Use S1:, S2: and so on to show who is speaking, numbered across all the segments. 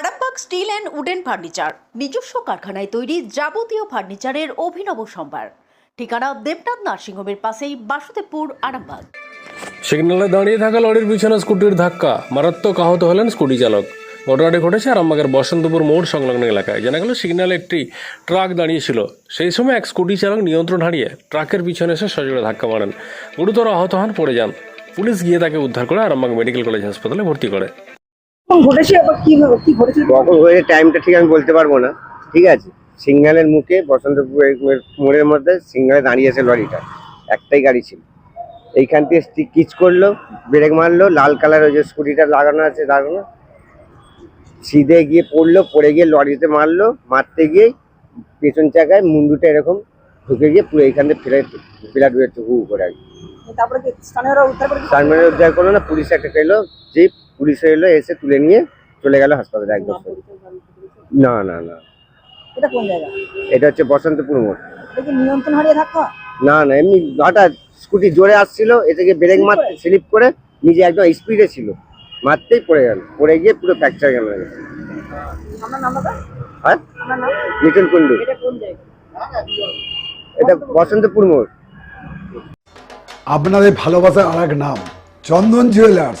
S1: Arambagh steel and wooden furniture, নিজস্ব কারখানায় তৈরি যাবতীয় ফার্নিচারের অভিনব সম্ভার। ঠিকানা দেবনাথ নার্সিংহোমের পাশেই বাসুদেবপুর, আরামবাগ।
S2: সিগন্যালে দাঁড়িয়ে থাকা লরির পিছনে স্কুটির ধাক্কা, মারাত্মক আহত হলেন স্কুটি চালক। ঘটনাটি ঘটেছে আরামবাগের বসন্তপুর মোড় সংলগ্ন এলাকায়। জানা গেল সিগন্যালে একটি ট্রাক দাঁড়িয়েছিল। সেই সময় এক স্কুটি চালক নিয়ন্ত্রণ হারিয়ে ট্রাকের পিছনে এসে সজোরে ধাক্কা মারেন। গুরুতর আহত হন, পড়ে যান। পুলিশ গিয়ে তাকে উদ্ধার করে আরামবাগ মেডিকেল কলেজ হাসপাতালে ভর্তি করে।
S3: ঘটেছে আবার কি কি ঘটেছে
S4: কখন হয়েছে টাইমটা ঠিক আমি বলতে পারব না। ঠিক আছে? সিগন্যালের মুখে বসন্তপুর এই মোড়ের মধ্যে সিগন্যালে দাঁড়িয়েছে লরিটা। একটাই গাড়ি ছিল। এইখান থেকে স্টিক কিচ করল ব্রেক মারলো লাল কালার ওই যে স্কুটিটা লাগানো আছে লাগানো। সিধে গিয়ে পড়ল পড়ে গিয়ে লরিতে মারলো মারতে গিয়ে পেছন চাকায় মুন্ডুটা এরকম ঢুকে গিয়ে পুরো এইখান থেকে ফেলে ফেলা ডুয়েছে হু করে আর কি।
S3: তারপরে উদ্ধার
S4: করল না পুলিশ একটা এলো জিপ পুলিশ এলো এসে তুলে নিয়ে চলে গেল হাসপাতালে একদম না না না।
S3: এটা কোন জায়গা?
S4: এটা হচ্ছে বসন্তপুর মোড়।
S3: নিয়ন্ত্রণ হারিয়ে থাকা
S4: না না এমনি হঠাৎ স্কুটি জোরে আসছিল এটাকে ব্রেক
S3: Slip
S4: মারতে স্লিপ করে নিজে একদম স্পিডে ছিল। মারতেই পড়ে গেল পড়ে গিয়ে পুরো ফ্র্যাকচার গেল। হ্যাঁ?
S3: আপনার
S4: কুন্ডু
S3: এটা
S4: এটা বসন্তপুর মোড়।
S5: আপনাদের ভালোবাসার আর এক নাম Chandan jewellers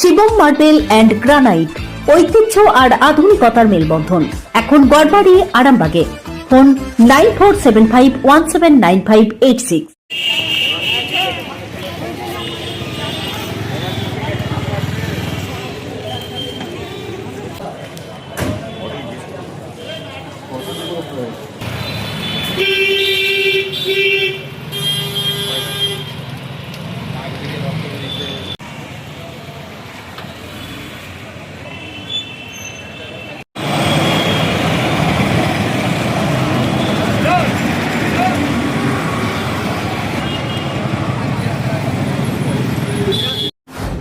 S1: Shivam marble and granite, ঐতিহ্য আর আধুনিকতার মেলবন্ধন। এখন গড়বাড়ি, আরামবাগে। Phone nine four seven five one seven nine five eight six.